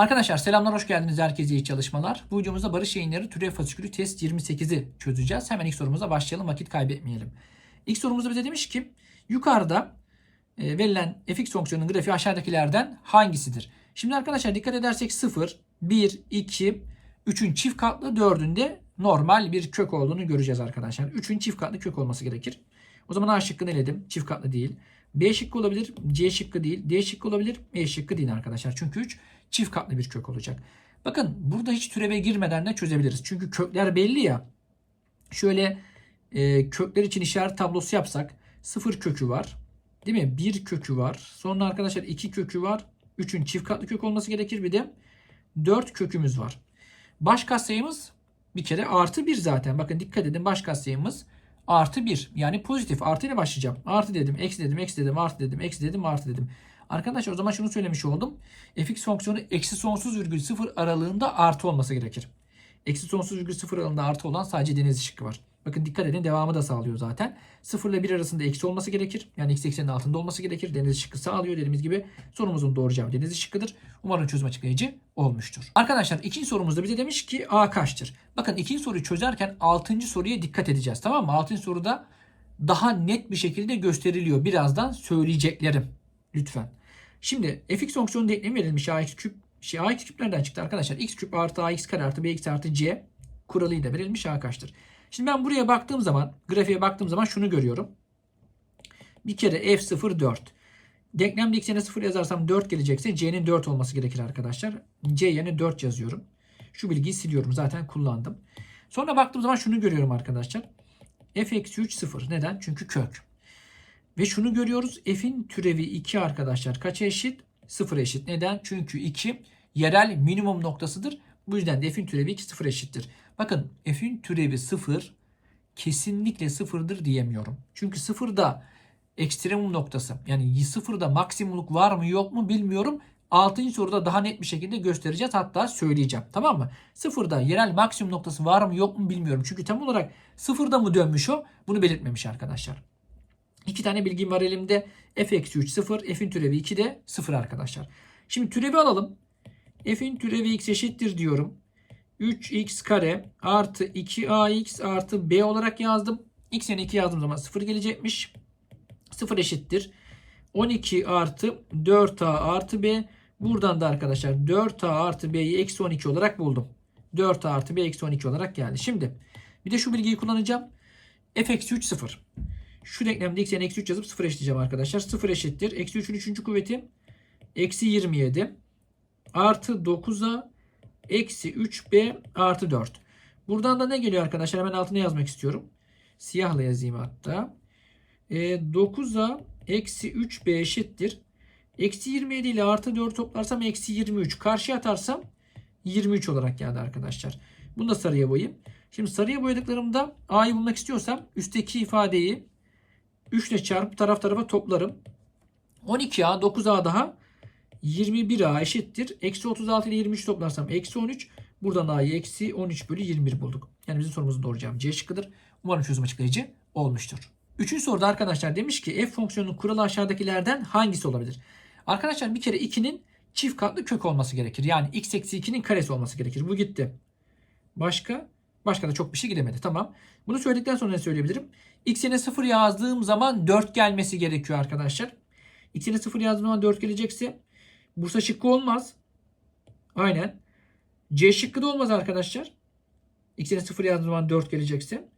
Arkadaşlar selamlar hoş geldiniz herkese iyi çalışmalar. Bu videomuzda Barış Yayınları Türev Fasikülü Test 28'i çözeceğiz. Hemen ilk sorumuza başlayalım vakit kaybetmeyelim. İlk sorumuzda bize demiş ki yukarıda e, verilen fx fonksiyonunun grafiği aşağıdakilerden hangisidir? Şimdi arkadaşlar dikkat edersek 0, 1, 2, 3'ün çift katlı 4'ün de normal bir kök olduğunu göreceğiz arkadaşlar. 3'ün çift katlı kök olması gerekir. O zaman A şıkkını eledim. Çift katlı değil. B şıkkı olabilir. C şıkkı değil. D şıkkı olabilir. E şıkkı değil arkadaşlar. Çünkü 3 çift katlı bir kök olacak. Bakın burada hiç türeve girmeden de çözebiliriz. Çünkü kökler belli ya. Şöyle e, kökler için işaret tablosu yapsak sıfır kökü var. Değil mi? Bir kökü var. Sonra arkadaşlar iki kökü var. 3'ün çift katlı kök olması gerekir. Bir de 4 kökümüz var. Baş katsayımız bir kere artı 1 zaten. Bakın dikkat edin baş katsayımız artı 1. Yani pozitif. Artı ile başlayacağım. Artı dedim, eksi dedim, eksi dedim, artı dedim, eksi dedim, artı dedim. Arkadaşlar o zaman şunu söylemiş oldum. fx fonksiyonu eksi sonsuz virgül sıfır aralığında artı olması gerekir. Eksi sonsuz virgül sıfır aralığında artı olan sadece deniz şıkkı var. Bakın dikkat edin devamı da sağlıyor zaten. 0 ile 1 arasında eksi olması gerekir. Yani x eksenin altında olması gerekir. Deniz şıkkı sağlıyor dediğimiz gibi. Sorumuzun doğru cevabı deniz şıkkıdır. Umarım çözüm açıklayıcı olmuştur. Arkadaşlar ikinci sorumuzda bize demiş ki a kaçtır? Bakın ikinci soruyu çözerken altıncı soruya dikkat edeceğiz. Tamam mı? Altıncı soruda daha net bir şekilde gösteriliyor. Birazdan söyleyeceklerim. Lütfen. Şimdi fx fonksiyonu denklemi verilmiş ax küp. Şey, ax küp nereden çıktı arkadaşlar? x küp artı ax kare artı bx artı c kuralıyla verilmiş a kaçtır? Şimdi ben buraya baktığım zaman, grafiğe baktığım zaman şunu görüyorum. Bir kere f0 4. Denklemde x yerine 0 yazarsam 4 gelecekse c'nin 4 olması gerekir arkadaşlar. c yerine 4 yazıyorum. Şu bilgiyi siliyorum. Zaten kullandım. Sonra baktığım zaman şunu görüyorum arkadaşlar. f eksi 3 0. Neden? Çünkü kök. Ve şunu görüyoruz. F'in türevi 2 arkadaşlar. Kaça eşit? 0 eşit. Neden? Çünkü 2 yerel minimum noktasıdır. Bu yüzden de f'in türevi 2 0 eşittir. Bakın f'in türevi 0 kesinlikle 0'dır diyemiyorum. Çünkü 0'da ekstremum noktası. Yani 0'da maksimumluk var mı yok mu bilmiyorum. 6. soruda daha net bir şekilde göstereceğiz. Hatta söyleyeceğim. Tamam mı? 0'da yerel maksimum noktası var mı yok mu bilmiyorum. Çünkü tam olarak 0'da mı dönmüş o? Bunu belirtmemiş arkadaşlar. İki tane bilgim var elimde. f eksi 3 0. F'in türevi 2 de 0 arkadaşlar. Şimdi türevi alalım. F'in türevi x eşittir diyorum. 3x kare artı 2ax artı b olarak yazdım. x yerine 2 yazdığım zaman 0 gelecekmiş. 0 eşittir. 12 artı 4a artı b. Buradan da arkadaşlar 4a artı b'yi eksi 12 olarak buldum. 4a artı b eksi 12 olarak geldi. Şimdi bir de şu bilgiyi kullanacağım. f eksi 3 0. Şu denklemde x yerine eksi 3 yazıp 0 eşitleyeceğim arkadaşlar. 0 eşittir. Eksi 3'ün 3. kuvveti eksi 27 artı 9'a eksi 3b artı 4. Buradan da ne geliyor arkadaşlar? Hemen altına yazmak istiyorum. Siyahla yazayım hatta. E, 9'a eksi 3b eşittir. Eksi 27 ile artı 4 toplarsam eksi 23. Karşıya atarsam 23 olarak geldi arkadaşlar. Bunu da sarıya boyayayım. Şimdi sarıya boyadıklarımda a'yı bulmak istiyorsam üstteki ifadeyi 3 ile çarpıp taraf tarafa toplarım. 12a 9a daha 21a eşittir. Eksi 36 ile 23 toplarsam eksi 13. Buradan a'yı eksi 13 bölü 21 bulduk. Yani bizim sorumuzun doğru cevabı C şıkkıdır. Umarım çözüm açıklayıcı olmuştur. Üçüncü soruda arkadaşlar demiş ki f fonksiyonunun kuralı aşağıdakilerden hangisi olabilir? Arkadaşlar bir kere 2'nin çift katlı kök olması gerekir. Yani x eksi 2'nin karesi olması gerekir. Bu gitti. Başka? Başka da çok bir şey gidemedi. Tamam. Bunu söyledikten sonra ne söyleyebilirim? X yerine 0 yazdığım zaman 4 gelmesi gerekiyor arkadaşlar. X yerine 0 yazdığım zaman 4 gelecekse Bursa şıkkı olmaz. Aynen. C şıkkı da olmaz arkadaşlar. X yerine 0 yazdığım zaman 4 gelecekse.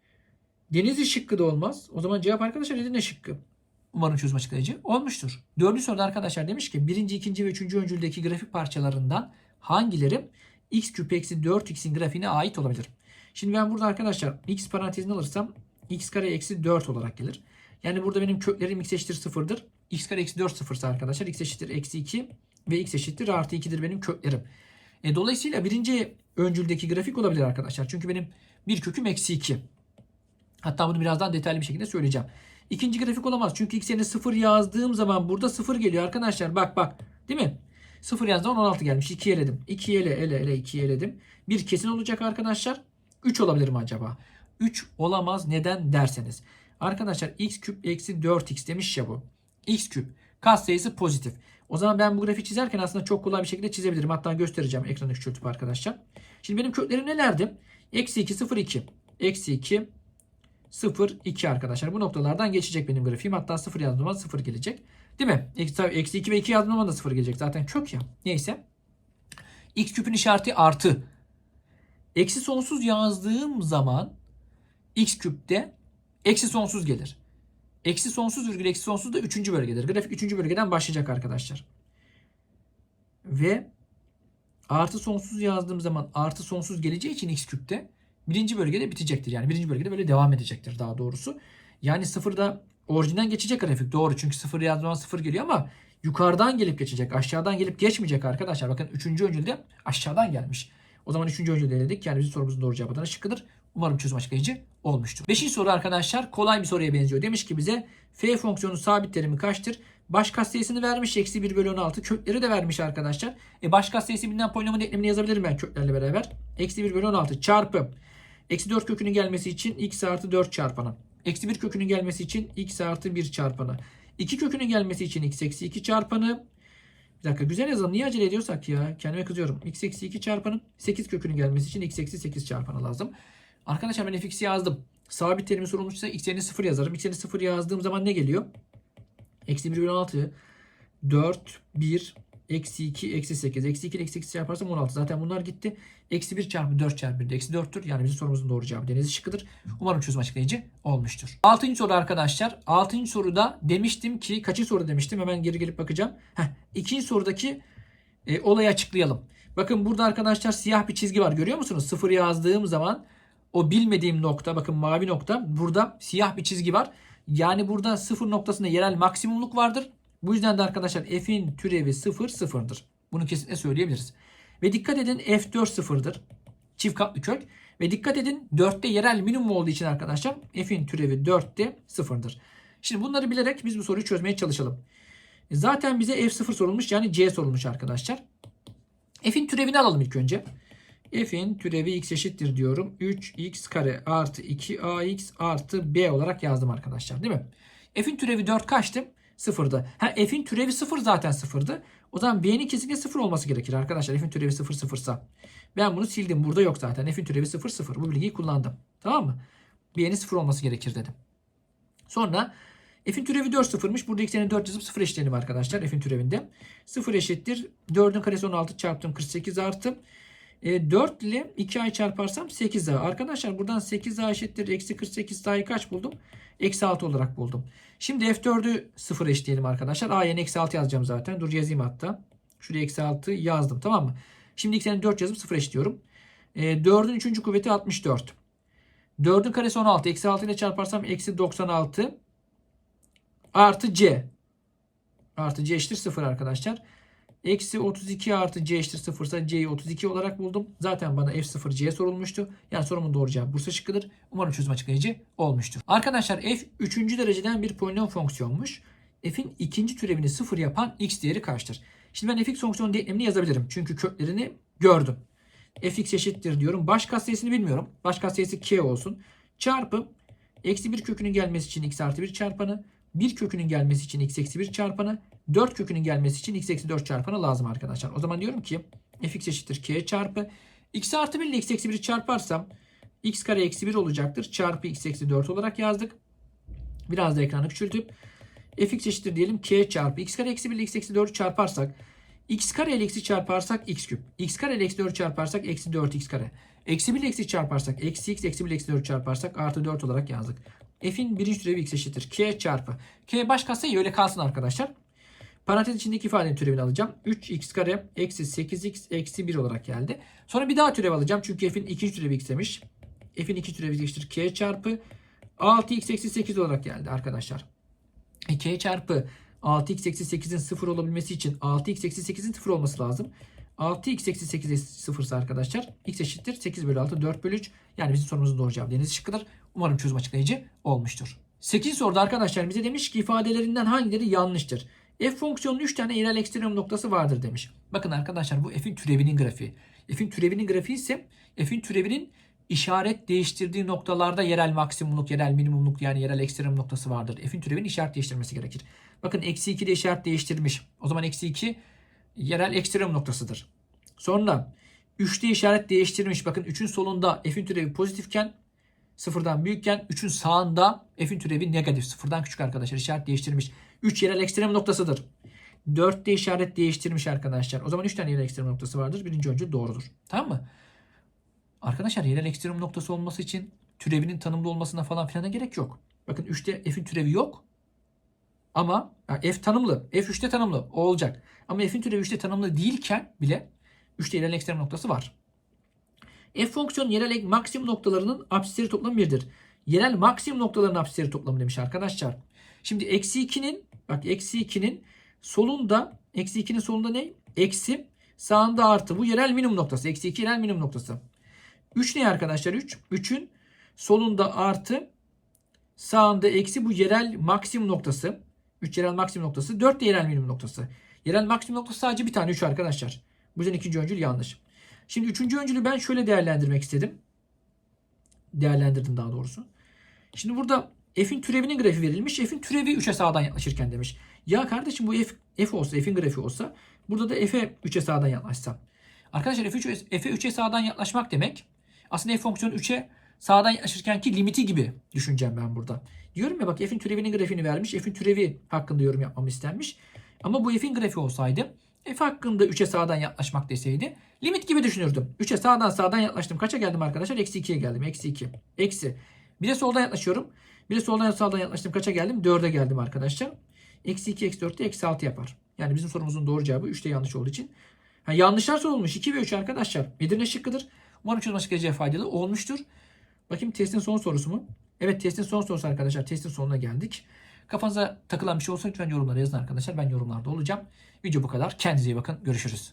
Denizli şıkkı da olmaz. O zaman cevap arkadaşlar Edirne şıkkı. Umarım çözüm açıklayıcı olmuştur. Dördüncü soruda arkadaşlar demiş ki birinci, ikinci ve üçüncü öncüldeki grafik parçalarından hangileri x küp eksi 4x'in grafiğine ait olabilir? Şimdi ben burada arkadaşlar x parantezini alırsam x kare eksi 4 olarak gelir. Yani burada benim köklerim x eşittir 0'dır. x kare eksi 4 sıfırsa arkadaşlar x eşittir eksi 2 ve x eşittir artı 2'dir benim köklerim. E, dolayısıyla birinci öncüldeki grafik olabilir arkadaşlar. Çünkü benim bir köküm eksi 2. Hatta bunu birazdan detaylı bir şekilde söyleyeceğim. İkinci grafik olamaz. Çünkü x yerine 0 yazdığım zaman burada 0 geliyor arkadaşlar. Bak bak. Değil mi? 0 yazdığım zaman 16 gelmiş. 2 eledim. 2 ele ele ele 2 eledim. Bir kesin olacak arkadaşlar. 3 olabilir mi acaba? 3 olamaz. Neden derseniz. Arkadaşlar x küp eksi 4x demiş ya bu. x küp. Katsayısı pozitif. O zaman ben bu grafiği çizerken aslında çok kolay bir şekilde çizebilirim. Hatta göstereceğim ekranı küçültüp arkadaşlar. Şimdi benim köklerim nelerdi? Eksi 2, 0, 2. Eksi 2, 0, 2 arkadaşlar. Bu noktalardan geçecek benim grafiğim. Hatta 0 yazdığım zaman 0 gelecek. Değil mi? Eksi 2 ve 2 yazdığım zaman da 0 gelecek. Zaten kök ya. Neyse. X küpün işareti artı. Eksi sonsuz yazdığım zaman x küpte eksi sonsuz gelir. Eksi sonsuz virgül eksi sonsuz da 3. bölgedir. Grafik 3. bölgeden başlayacak arkadaşlar. Ve artı sonsuz yazdığım zaman artı sonsuz geleceği için x küpte birinci bölgede bitecektir. Yani birinci bölgede böyle devam edecektir daha doğrusu. Yani sıfırda orijinden geçecek grafik doğru. Çünkü sıfır yazdığım sıfır geliyor ama yukarıdan gelip geçecek. Aşağıdan gelip geçmeyecek arkadaşlar. Bakın üçüncü öncülde aşağıdan gelmiş. O zaman üçüncü öncülde dedik. Yani bizim sorumuzun doğru cevabı Adana şıkkıdır. Umarım çözüm açıklayıcı olmuştur. Beşinci soru arkadaşlar kolay bir soruya benziyor. Demiş ki bize f fonksiyonu sabit terimi kaçtır? Baş katsayısını vermiş. Eksi 1 bölü 16. Kökleri de vermiş arkadaşlar. E baş katsayısı bilinen polinomun denklemini yazabilirim ben köklerle beraber. Eksi 1 bölü 16 çarpı. Eksi 4 kökünün gelmesi için x artı 4 çarpanı. Eksi 1 kökünün gelmesi için x artı 1 çarpanı. 2 kökünün gelmesi için x eksi 2 çarpanı. Bir dakika güzel yazalım. Niye acele ediyorsak ya? Kendime kızıyorum. x eksi 2 çarpanı. 8 kökünün gelmesi için x eksi 8 çarpanı lazım. Arkadaşlar ben fx'i yazdım. Sabit terimi sorulmuşsa x yerine 0 yazarım. x yerine 0 yazdığım zaman ne geliyor? Eksi 1 bölü 16. 4, 1, eksi 2, eksi 8. Eksi 2 ile eksi 8 çarparsam 16. Zaten bunlar gitti. Eksi 1 çarpı 4 çarpı 1 de eksi 4'tür. Yani bizim sorumuzun doğru cevabı deniz şıkkıdır. Umarım çözüm açıklayıcı olmuştur. 6. soru arkadaşlar. 6. soruda demiştim ki kaçıncı soru demiştim? Hemen geri gelip bakacağım. Heh, sorudaki e, olayı açıklayalım. Bakın burada arkadaşlar siyah bir çizgi var. Görüyor musunuz? 0 yazdığım zaman o bilmediğim nokta bakın mavi nokta burada siyah bir çizgi var. Yani burada sıfır noktasında yerel maksimumluk vardır. Bu yüzden de arkadaşlar f'in türevi 0 sıfırdır. Bunu kesinlikle söyleyebiliriz. Ve dikkat edin f4 sıfırdır. Çift katlı kök. Ve dikkat edin 4'te yerel minimum olduğu için arkadaşlar f'in türevi 4'te sıfırdır. Şimdi bunları bilerek biz bu soruyu çözmeye çalışalım. Zaten bize f0 sorulmuş yani c sorulmuş arkadaşlar. F'in türevini alalım ilk önce. F'in türevi x eşittir diyorum. 3x kare artı 2ax artı b olarak yazdım arkadaşlar değil mi? F'in türevi 4 kaçtı? Sıfırdı. Ha F'in türevi 0 zaten sıfırdı. O zaman B'nin kesinlikle 0 olması gerekir arkadaşlar. F'in türevi 0 sıfırsa. Ben bunu sildim. Burada yok zaten. F'in türevi 0 0. Bu bilgiyi kullandım. Tamam mı? B'nin 0 olması gerekir dedim. Sonra F'in türevi 4 sıfırmış. Burada x'lerini 4 yazıp 0 eşitleyelim arkadaşlar. F'in türevinde. 0 eşittir. 4'ün karesi 16 çarptım 48 artı. E, 4 ile 2a'yı çarparsam 8a. Arkadaşlar buradan 8a eşittir. Eksi 48 a'yı kaç buldum? Eksi 6 olarak buldum. Şimdi F4'ü 0 eşitleyelim arkadaşlar. A yerine eksi 6 yazacağım zaten. Dur yazayım hatta. Şuraya eksi 6 yazdım tamam mı? Şimdi x'lerini 4 yazıp 0 eşitliyorum. E, 4'ün 3. kuvveti 64. 4'ün karesi 16. Eksi 6 ile çarparsam eksi 96 artı c. Artı c eşittir 0 arkadaşlar. Eksi 32 artı c eşittir 0 ise c'yi 32 olarak buldum. Zaten bana f0 c sorulmuştu. Yani sorumun doğru cevabı Bursa şıkkıdır. Umarım çözüm açıklayıcı olmuştur. Arkadaşlar f 3. dereceden bir polinom fonksiyonmuş. f'in ikinci türevini 0 yapan x değeri kaçtır? Şimdi ben fx fonksiyonun denklemini yazabilirim. Çünkü köklerini gördüm. fx eşittir diyorum. Baş katsayısını bilmiyorum. Baş katsayısı k olsun. Çarpı eksi 1 kökünün gelmesi için x artı 1 çarpanı. 1 kökünün gelmesi için x eksi 1 çarpanı. 4 kökünün gelmesi için x eksi 4 çarpanı lazım arkadaşlar. O zaman diyorum ki fx eşittir k çarpı x artı 1 ile x eksi 1'i çarparsam x kare eksi 1 olacaktır. Çarpı x eksi 4 olarak yazdık. Biraz da ekranı küçültüp fx eşittir diyelim k çarpı x kare eksi 1 ile x eksi 4'ü çarparsak x kare ile x'i çarparsak x küp. x kare ile eksi 4 çarparsak eksi 4x kare. Eksi 1 ile x'i çarparsak eksi x eksi 1 ile eksi 4 çarparsak artı 4 olarak yazdık. F'in birinci türevi x eşittir. K çarpı. K baş katsayı öyle kalsın arkadaşlar. Parantez içindeki ifadenin türevini alacağım. 3x kare eksi 8x eksi 1 olarak geldi. Sonra bir daha türev alacağım. Çünkü f'in ikinci türevi x demiş. F'in ikinci türevi eşittir. K çarpı 6x eksi 8 olarak geldi arkadaşlar. E, K çarpı 6x eksi 8'in 0 olabilmesi için 6x eksi 8'in 0 olması lazım. 6x eksi 8 0 ise arkadaşlar x eşittir 8 bölü 6 4 bölü 3. Yani bizim sorumuzun doğru cevabı deniz şıkkıdır. Umarım çözüm açıklayıcı olmuştur. 8 soruda arkadaşlar bize demiş ki ifadelerinden hangileri yanlıştır? F fonksiyonunun 3 tane irel ekstremum noktası vardır demiş. Bakın arkadaşlar bu f'in türevinin grafiği. F'in türevinin grafiği ise f'in türevinin işaret değiştirdiği noktalarda yerel maksimumluk, yerel minimumluk yani yerel ekstremum noktası vardır. F'in türevinin işaret değiştirmesi gerekir. Bakın eksi 2 de işaret değiştirmiş. O zaman eksi 2 yerel ekstrem noktasıdır. Sonra 3'te işaret değiştirmiş. Bakın 3'ün solunda f'in türevi pozitifken sıfırdan büyükken 3'ün sağında f'in türevi negatif. Sıfırdan küçük arkadaşlar işaret değiştirmiş. 3 yerel ekstrem noktasıdır. 4'te işaret değiştirmiş arkadaşlar. O zaman 3 tane yerel ekstrem noktası vardır. Birinci öncül doğrudur. Tamam mı? Arkadaşlar yerel ekstrem noktası olması için türevinin tanımlı olmasına falan filana gerek yok. Bakın 3'te f'in türevi yok. Ama ya f tanımlı. F 3'te tanımlı. O olacak. Ama f'in türevi 3'te tanımlı değilken bile 3'te yerel ekstrem noktası var. F fonksiyonun yerel ek- maksimum noktalarının apsisleri toplamı 1'dir. Yerel maksimum noktalarının apsisleri toplamı demiş arkadaşlar. Şimdi eksi 2'nin bak eksi 2'nin solunda eksi 2'nin solunda ne? Eksi sağında artı. Bu yerel minimum noktası. Eksi 2 yerel minimum noktası. 3 ne arkadaşlar? 3. 3'ün solunda artı sağında eksi bu yerel maksimum noktası. 3 yerel maksimum noktası. 4 de yerel minimum noktası. Yerel maksimum noktası sadece bir tane 3 arkadaşlar. Bu yüzden ikinci öncül yanlış. Şimdi üçüncü öncülü ben şöyle değerlendirmek istedim. Değerlendirdim daha doğrusu. Şimdi burada f'in türevinin grafiği verilmiş. F'in türevi 3'e sağdan yaklaşırken demiş. Ya kardeşim bu f, f olsa, f'in grafiği olsa burada da f'e 3'e sağdan yaklaşsam. Arkadaşlar f3'e F'e 3'e sağdan yaklaşmak demek aslında f fonksiyonu 3'e sağdan yaklaşırkenki limiti gibi düşüneceğim ben burada. Diyorum ya bak f'in türevinin grafiğini vermiş. F'in türevi hakkında yorum yapmamı istenmiş. Ama bu f'in grafiği olsaydı f hakkında 3'e sağdan yaklaşmak deseydi limit gibi düşünürdüm. 3'e sağdan sağdan yaklaştım. Kaça geldim arkadaşlar? Eksi 2'ye geldim. Eksi 2. Eksi. Bir de soldan yaklaşıyorum. Bir de soldan sağdan yaklaştım. Kaça geldim? 4'e geldim arkadaşlar. Eksi 2 eksi 4 de eksi 6 yapar. Yani bizim sorumuzun doğru cevabı 3'te yanlış olduğu için. Ha, yanlışlar sorulmuş. 2 ve 3 arkadaşlar. Edirne şıkkıdır. Umarım çözüm geleceği faydalı olmuştur. Bakayım testin son sorusu mu? Evet testin son sorusu arkadaşlar. Testin sonuna geldik. Kafanıza takılan bir şey olsa lütfen yorumlara yazın arkadaşlar. Ben yorumlarda olacağım. Video bu kadar. Kendinize iyi bakın. Görüşürüz.